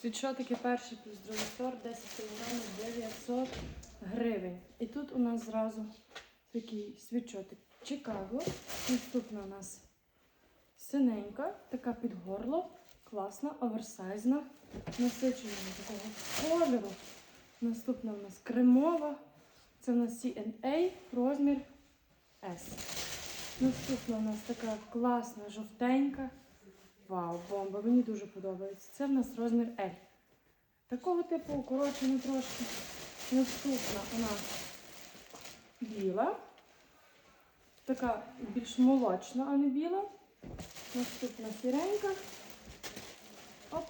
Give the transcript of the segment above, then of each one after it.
Світшотики перший плюс другий сорт, 10 кг 900 гривень. І тут у нас зразу такий світшотик Чикаго. Наступна у нас синенька, така під горло, класна, оверсайзна, насиченого такого кольору. Наступна у нас кремова. Це у нас CNA, розмір S. Наступна у нас така класна, жовтенька. Вау, бомба, мені дуже подобається. Це в нас розмір L. Такого типу укорочено трошки. Наступна у нас біла. Така більш молочна, а не біла. Наступна сіренька. Оп.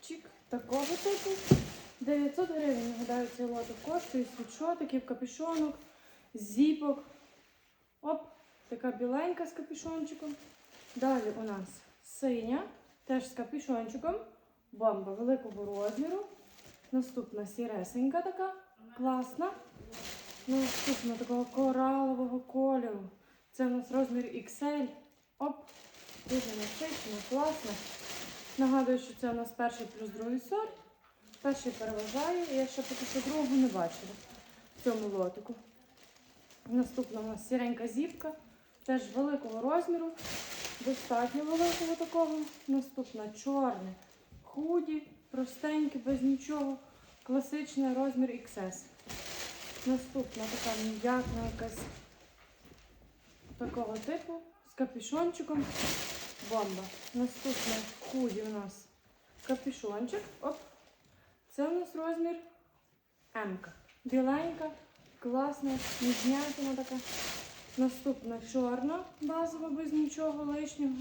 Чик. Такого типу. 900 гривень, нагадаю, цей лоток коштує світшотиків, капюшонок, зіпок. Оп, така біленька з капюшончиком. Далі у нас синя, теж з капюшончиком. Бомба великого розміру. Наступна сіресенька така, класна. Наступна такого коралового кольору. Це у нас розмір XL. Оп, дуже насичена, класна. Нагадую, що це у нас перший плюс другий сорт. Перший переважає, я ще поки що другого не бачила в цьому лотику. Наступна у нас сіренька зіпка, теж великого розміру, достатньо великого такого. Наступна чорне худі, простеньке, без нічого. Класичний розмір XS. Наступна така м'ятна якась такого типу з капюшончиком. Бомба. Наступна худі у нас капюшончик. Оп. Це у нас розмір М. Біленька, класна, ніжнятина така. Наступна чорна, базова, без нічого лишнього.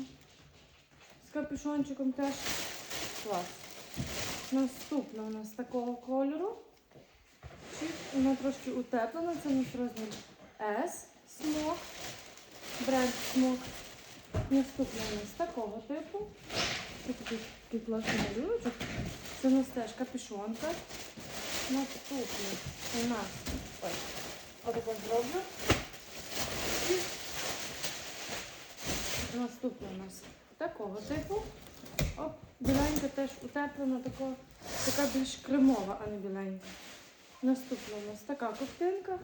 З капюшончиком теж клас. Наступна у нас такого кольору. Вона трошки утеплена. Це у нас розмір S, смок, бренд смок. Наступна у нас такого типу. Це такий, такий класний малюночок. Це у нас теж капюшонка. Наступний у нас. Ой, отако зроблю. Наступний у нас такого типу. Оп, біленька теж утеплена, тако, така більш кремова, а не біленька. Наступна у нас така ковтинка.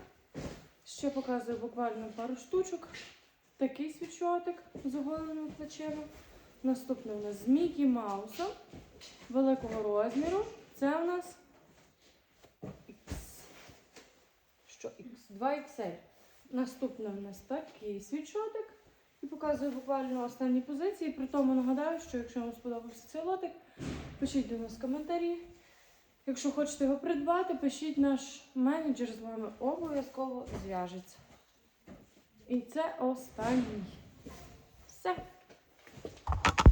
Ще показую буквально пару штучок. Такий свічотик з оголеними плечима. Наступний у нас з Мікі Маусом великого розміру. Це у нас X. Що X? 2XL. Наступний у нас такий світчотик. І показую буквально останні позиції. При тому нагадаю, що якщо вам сподобався цей лотик, пишіть до нас коментарі. Якщо хочете його придбати, пишіть наш менеджер з вами обов'язково зв'яжеться. І це останній. Все.